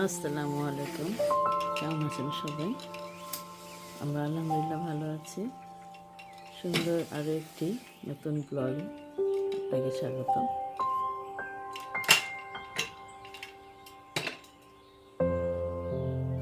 আসসালামু আলাইকুম। কেমন আছেন সবাই? আমরা আলহামদুলিল্লাহ ভালো আছি। সুন্দর আরও একটি নতুন ব্লগ আপনাকে স্বাগত।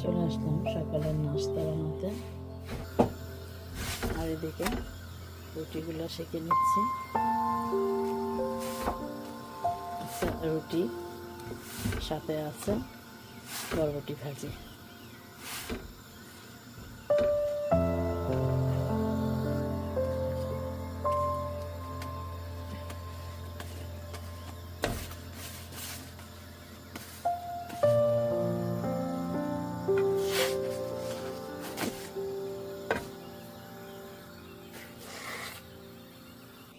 চলে আসলাম সকালের নাস্তা বানাতে আর এদিকে রুটিগুলো সেঁকে নিচ্ছি। আচ্ছা রুটি সাথে আছে। বরবটি ভাজি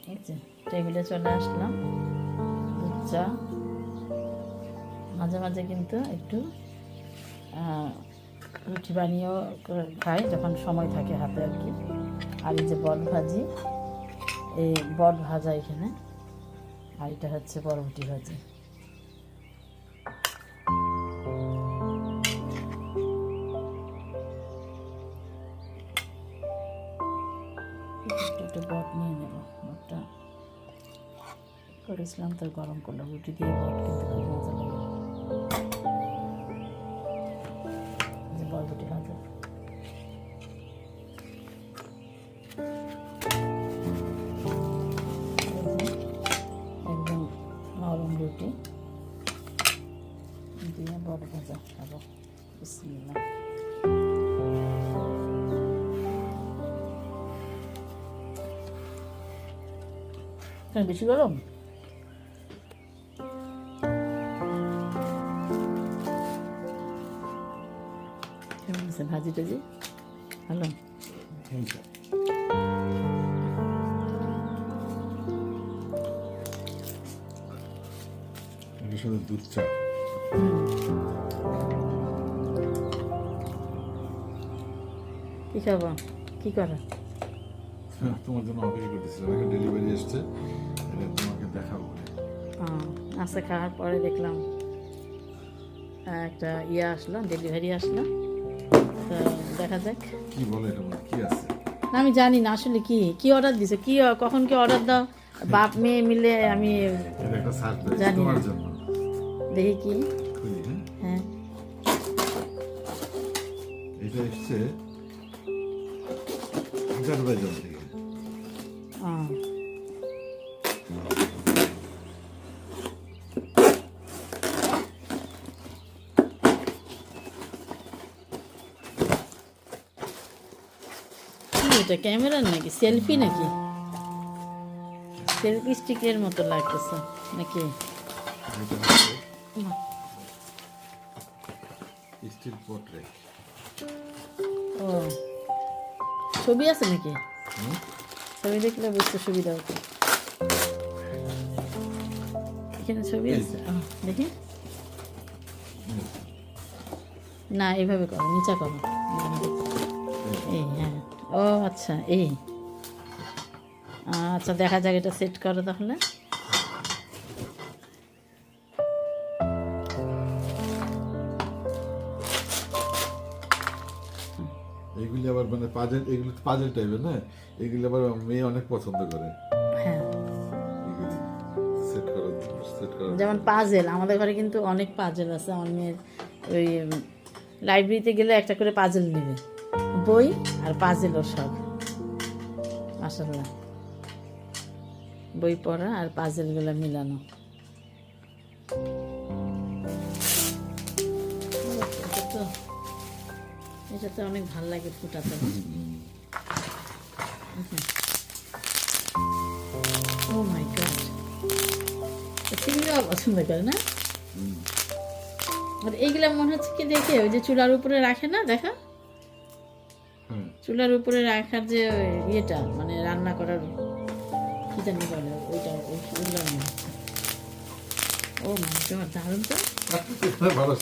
এই যে টেবিলে চলে আসলাম দুধ চা মাঝে মাঝে কিন্তু একটু রুটি বানিয়েও খাই যখন সময় থাকে হাতে আর কি। আর এই যে বট ভাজি, এই বট ভাজা এখানে, আর এটা হচ্ছে বরবটি ভাজি। একটু বট নিয়ে করেছিলাম, তো গরম করলাম, রুটি দিয়ে বট কিন্তু খুব মজা লাগে। কেন বেশি গরম? কেমন আছে ভাজি টাজি? ভালো? সাথে দুধ চা। কি খাব? কি করো? হ্যাঁ, তোমার জন্য অপেক্ষা করতেছিলাম। একটা ডেলিভারি এসছে। এটা তোমাকে দেখাবো। নাস্তা খাওয়ার পরে দেখলাম একটা ইয়ে আসলো ডেলিভারি আসলো। তো দেখা যাক। কি বলে এটা কি আছে? আমি জানি না আসলে কি কি অর্ডার দিছে কি কখন কি অর্ডার দাও বাপ মেয়ে মিলে আমি জানি। দেখি কি। হ্যাঁ? হ্যাঁ। এটা এসছে আজারবাইজান থেকে এটা ক্যামেরার নাকি? সেলফি নাকি? সেলফি স্টিকের মতো লাগতেছে নাকি? স্টিল পোর্ট্রেট ও। ছবি আছে নাকি? ছবি দেখলে বুঝতে সুবিধা হতো। এখানে ছবি আছে? দেখি। না এইভাবে করো নিচা করো। এই হ্যাঁ। ও আচ্ছা এই। আচ্ছা দেখা যাক এটা সেট করো তাহলে। এগুলি আবার মানে পাজেল এগুলি পাজেল টাইপের না? এগুলি আবার মেয়ে অনেক পছন্দ করে। হ্যাঁ। সেট করার সেট করার যেমন পাজেল আমাদের ঘরে কিন্তু অনেক পাজেল আছে। আমার মেয়ের ওই লাইব্রেরিতে গেলে একটা করে পাজেল নেবে। বই আর পাজেল ওর সব। মাসাল্লাহ বই পড়া আর পাজেলগুলো মিলানো। এটা তো অনেক ভালো লাগে ফুটাতে। ও মাই গড চিংড়িও পছন্দ করে না? আর এইগুলা মনে হচ্ছে কি দেখে ওই যে চুলার উপরে রাখে না দেখা? চুলার উপরে রাখার যে ইয়েটা মানে রান্না করার কি জানি বলে ওইটা ওই- ওইগুলো ও গড দারুণ তো। ভালো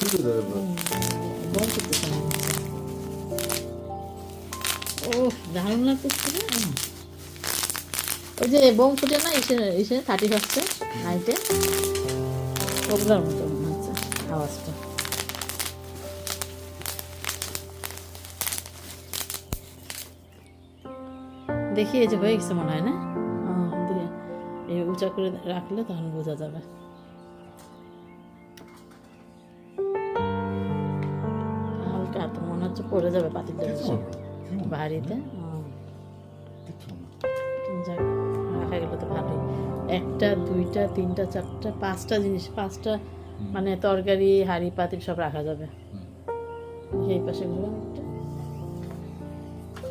ও দারুণ লাগতেছে ওই যে বোম ফুটে না এসে এসে থার্টি ফার্স্টে নাইটে ওগুলোর মতো আওয়াজটা। দেখি এই যে হয়ে গেছে মনে হয় না? ও, দিয়ে এই উঁচা করে রাখলে তখন বোঝা যাবে। হালকা তো মনে হচ্ছে পড়ে যাবে পাতিলটা হয়? বাড়িতে। যাক রাখা গেলে তো ভালোই। একটা দুইটা তিনটা চারটা পাঁচটা জিনিস পাঁচটা মানে তরকারি হাঁড়ি পাতিল সব রাখা যাবে। এই পাশে গুলো একটা।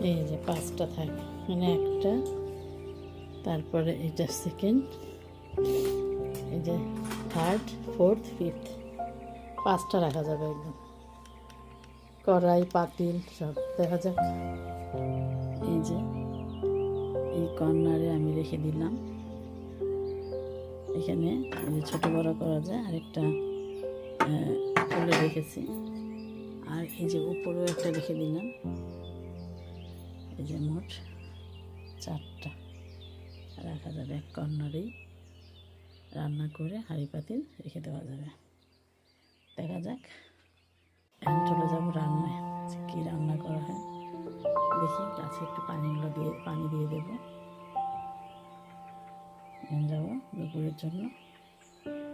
এই যে পাঁচটা থাকে। মানে একটা। তারপরে এটা সেকেন্ড এই যে থার্ড ফোর্থ ফিফথ পাঁচটা রাখা যাবে একদম। কড়াই, পাতিল সব দেখা যাক। এই যে এই কর্নারে আমি রেখে দিলাম। এখানে ছোটো বড় করা যায়, আরেকটা তুলে রেখেছি। আর এই যে উপরেও একটা রেখে দিলাম। এই যে মোট। চারটা। রাখা যাবে এক কর্নারেই। রান্না করে হাঁড়ি পাতিল রেখে দেওয়া যাবে। দেখা যাক। এখন চলে যাব রান্নায়। কী রান্না করা হয়। দেখি, গাছে একটু পানিগুলো দিয়ে, পানি দিয়ে দেবো। যাব দুপুরের জন্য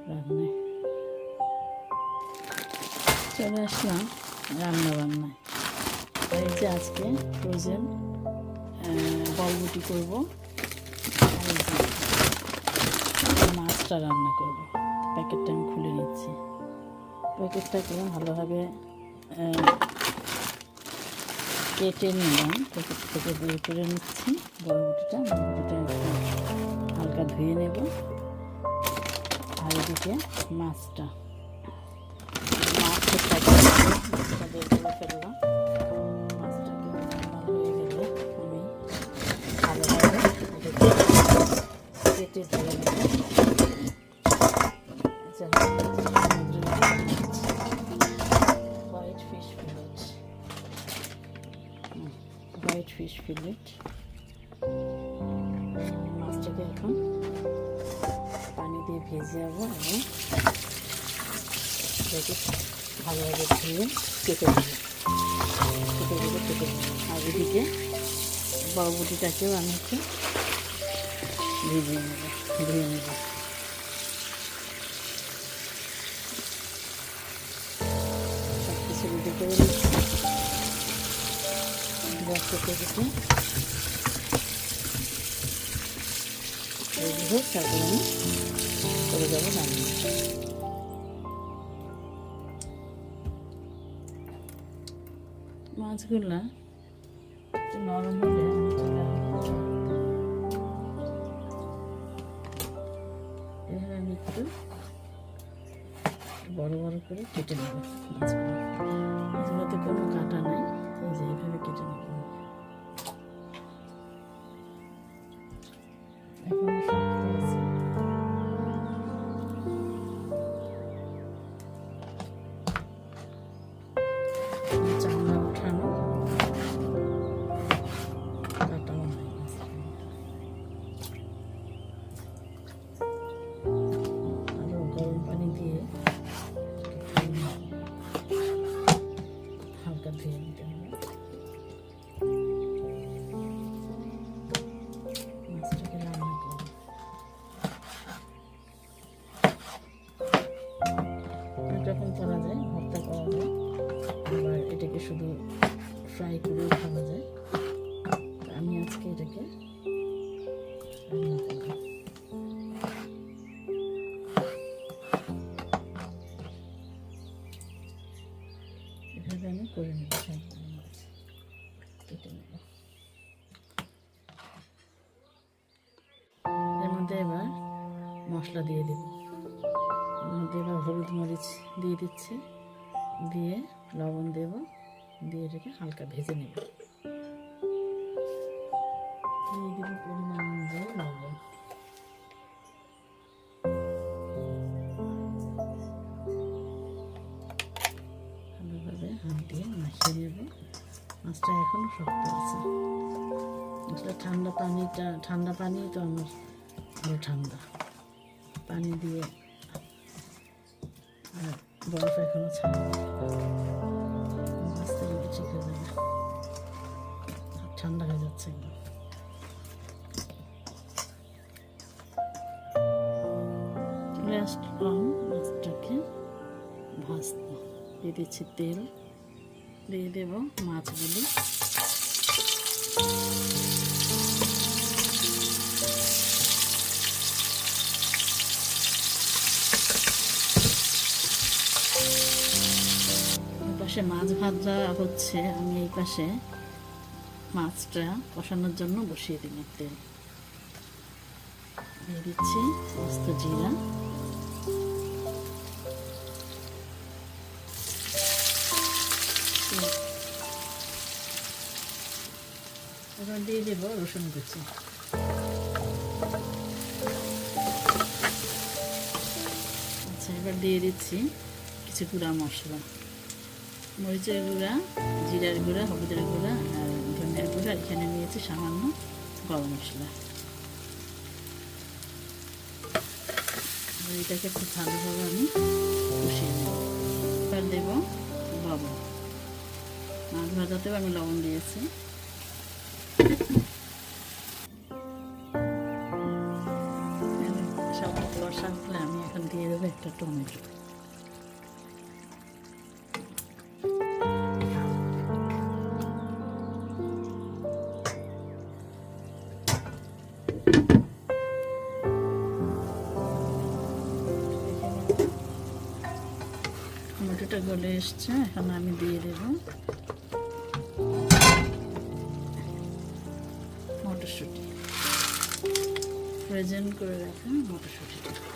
রান্নায়। চলে আসলাম রান্না বান্নায় যে আজকে ফ্রোজেন বলবুটি করব। মাছটা রান্না করব। প্যাকেটটা আমি খুলে নিচ্ছি। প্যাকেটটাকে ভালোভাবে কেটে নিলাম। প্যাকেট থেকে বের করে নিচ্ছি বরবটিটা। বরবটিটা হালকা ধুয়ে নেব। আর এদিকে মাছটা। মাছটা বের ফেললাম। কেটে ধরে white fish fillet white fish fillet মাছটাকে এখন পানি দিয়ে ভেজে যাব এবং ভালোভাবে ধুয়ে কেটে দেবো কেটে দেবো কেটে দেবো আর এদিকে বরবটিটাকেও আমি একটু ভিজিয়ে নেব ধুয়ে নেব সব কিছু রেডি করে গ্যাস কেটে কেটে রেডি হোক মাছগুলা নরম হলে করে কেটে নেব। কোনো কাটা নাই। এই যে এইভাবে কেটে নেব। এটাকে শুধু ফ্রাই করে খাওয়া যায়। আমি আজকে এটাকে রান্না করব। ভালোভাবে হাত দিয়ে মাখিয়ে নেব মাছটা এখনও শক্ত আছে। ঠান্ডা পানিটা, ঠান্ডা পানি তো আমার আরও ঠান্ডা। পানি দিয়ে আর বরফ এখনও ছাড়ে। মাছটা ঠিক হয়ে যাবে ঠান্ডা হয়ে যাচ্ছে একদম। ভাজতে দিয়ে দিচ্ছি তেল, দিয়ে দেব মাছগুলি। পাশে মাছ ভাজা হচ্ছে, আমি এই পাশে মাছটা কষানোর জন্য বসিয়ে দিলাম তেল। দিয়ে দিচ্ছি মস্ত জিরা। এবার দিয়ে দেবো রসুন কুচি। আচ্ছা এবার দিয়ে দিচ্ছি কিছু গুঁড়া মশলা। মরিচের গুঁড়া, জিরার গুঁড়া, হলুদের গুঁড়া, আর ধনিয়ার গুঁড়া, এখানে নিয়েছি সামান্য গরম মশলা। এটাকে খুব ভালোভাবে আমি কষিয়ে নেব। এবার দেবো লবণ। মাছ ভাজাতেও আমি লবণ দিয়েছি। এখন দিয়ে দেবো একটা টমেটো। টমেটোটা গলে এসছে, এখন আমি দিয়ে দেব মটরশুঁটি। প্রেজেন্ট করে রাখা মটরশুঁটিটা।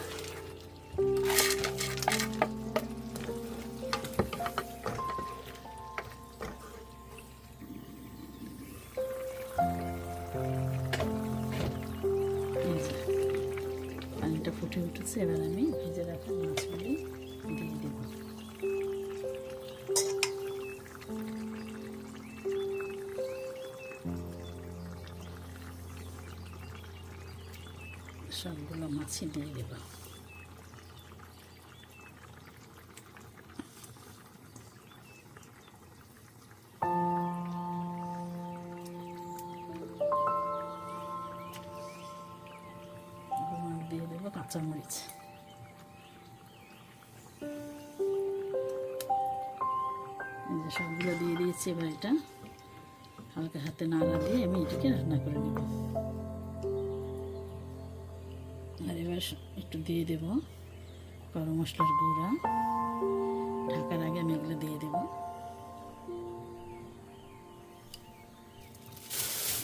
উঠেছে এবার আমি ভেজে রাখা মাছগুলি দিয়ে দেব। সবগুলো মাছই দিয়ে দেব। কাঁচামরিচ সবগুলো দিয়ে দিয়েছি এবার এটা হালকা হাতে নাড়া দিয়ে আমি এটাকে রান্না করে নেব আর এবার একটু দিয়ে দেব গরম মশলার গুঁড়া ঢাকার আগে আমি এগুলো দিয়ে দেব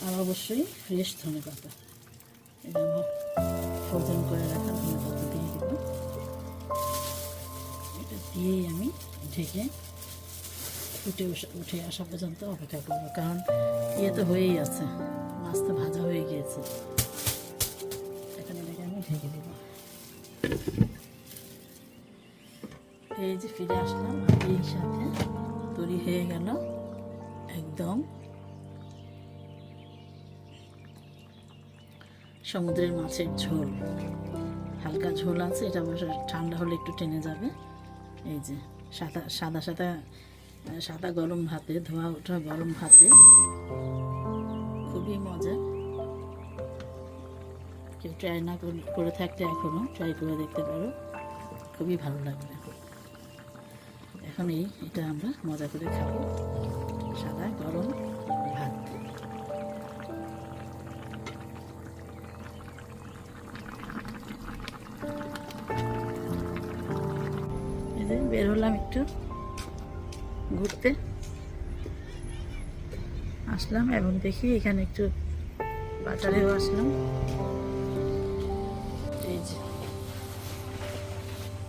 আর অবশ্যই ফ্রেশ ধনে পাতা এটা ফ্রোজেন করে রাখা ধনে পাতা দিয়ে দেব এটা দিয়েই আমি ঢেকে উঠে উঠে আসা পর্যন্ত অপেক্ষা করব, কারণ ইয়ে তো হয়েই আছে। মাছ তো ভাজা হয়ে গিয়েছে। এখন এটাকে আমি ঢেকে দেব। এই যে ফিরে আসলাম এই সাথে তৈরি হয়ে গেল একদম সমুদ্রের মাছের ঝোল। হালকা ঝোল আছে, এটা অবশ্য ঠান্ডা হলে একটু টেনে যাবে। এই যে, সাদা সাদা সাদা সাদা গরম ভাতে, ধোয়া ওঠা গরম ভাতে। খুবই মজা। কেউ ট্রাই না করে থাকতে এখনও ট্রাই করে দেখতে পারো। খুবই ভালো লাগবে। এখন এই, এটা আমরা মজা করে খাব। সাদা, গরম। ঘুরতে। আসলাম এবং দেখি এখানে একটু বাজারেও আসলাম।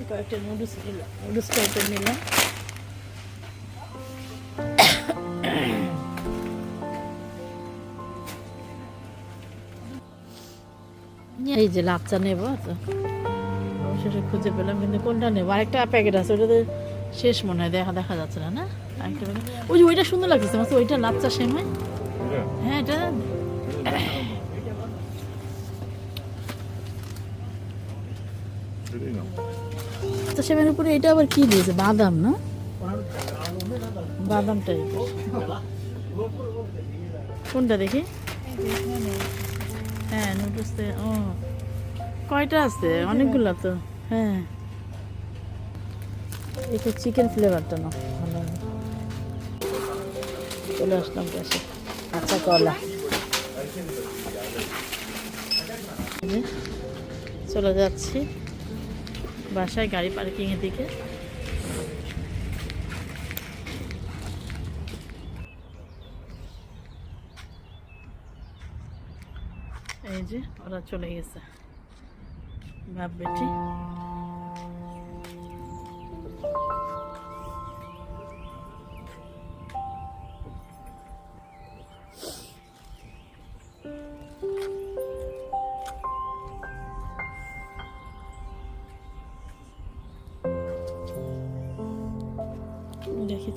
কয়েকটা নুডলস নিলাম। নুডলস টাইপের নিলাম। এই যে লাচ্চা নেব, তো অবশেষে খুঁজে পেলাম, কিন্তু কোনটা নেব? আরেকটা প্যাকেট আছে, ওটাতে শেষ মনে হয় দেখা দেখা যাচ্ছে না না? আরেকটা ওই যে ওইটা সুন্দর লাগতেছে তো ওইটা লাচ্চা সেমাই হ্যাঁ? এটা? লাচ্চা সেমাইয়ের উপরে এটা আবার কি দিয়েছে? বাদাম না? বাদাম কোনটা দেখি? হ্যাঁ নুডলস ও। কয়টা আছে? অনেকগুলো তো। হ্যাঁ। একটু চিকেন ফ্লেভারটা না ভালো। চলে আসলাম পাশে আচ্ছা কলা। চলে যাচ্ছি বাসায় গাড়ি পার্কিংয়ের দিকে। এই যে ওরা চলে গেছে। বাপ বেটি।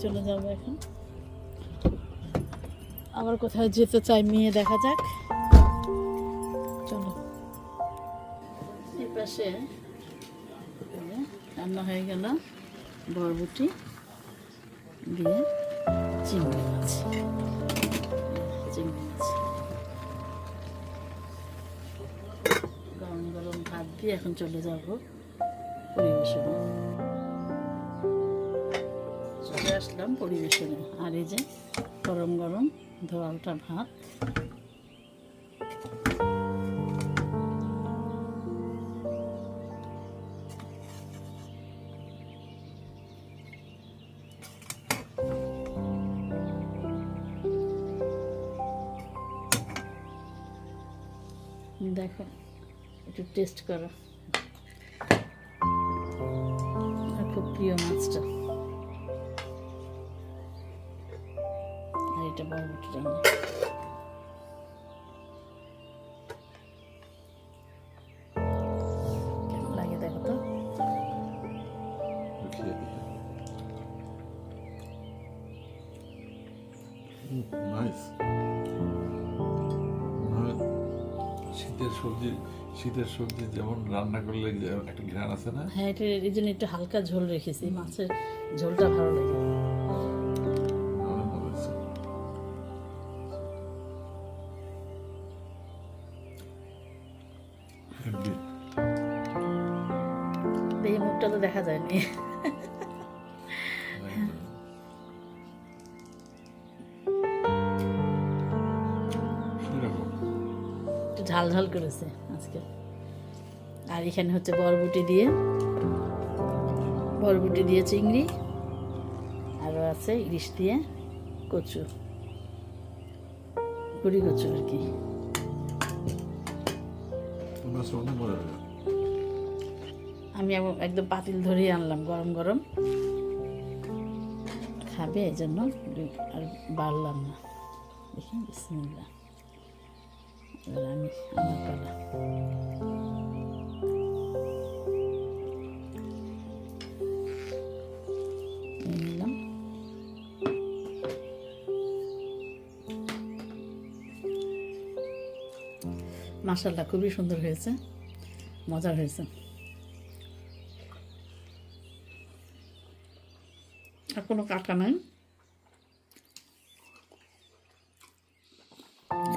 চলে যাব এখন। আবার কোথায় যেতে চাই, মেয়ে দেখা যাক। চলো। এই পাশে রান্না হয়ে গেল, বরবটি দিয়ে চিংড়ি মাছ। চিংড়ি মাছ। গরম গরম ভাত দিয়ে এখন চলে যাব পরিবেশনে। আসলাম পরিবেশনে। আর এই যে গরম গরম ধোয়ালটা ভাত। দেখো, একটু টেস্ট করো। খুব প্রিয় মাছটা। এটা বরবটি রান্না কেমন লাগে দেখো তো? শীতের সবজি শীতের সবজি যেমন রান্না করলে একটা ঘ্রাণ আছে না? হ্যাঁ এটা এই জন্য একটু হালকা ঝোল রেখেছি। মাছের ঝোলটা ভালো লাগে। যায়নি। একটু ঝাল ঝাল করেছে আজকে। আর এখানে হচ্ছে বরবটি দিয়ে বরবটি দিয়ে চিংড়ি আরও আছে ইলিশ দিয়ে কচু কুড়ি কচু আর কি। আমি একদম পাতিল ধরেই আনলাম, গরম গরম। খাবে এই জন্য আর বাড়লাম না। দেখি বিসমিল্লা এবার আমি আমার মাসাল্লাহ খুবই সুন্দর হয়েছে। মজার হয়েছে। আর কোনো কাটা নাই।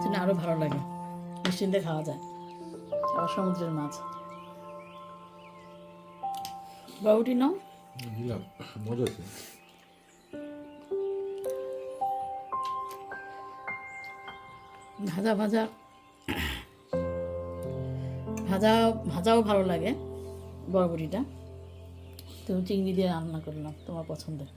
জন্য আরও ভালো লাগে। নিশ্চিন্তে খাওয়া যায়। আবার সমুদ্রের মাছ। বাবুটি নাও। দিলাম মজা আছে ভাজা ভাজা। ভাজা ভাজাও ভালো লাগে বরবটিটা। তো চিংড়ি দিয়ে রান্না করলাম তোমার পছন্দের।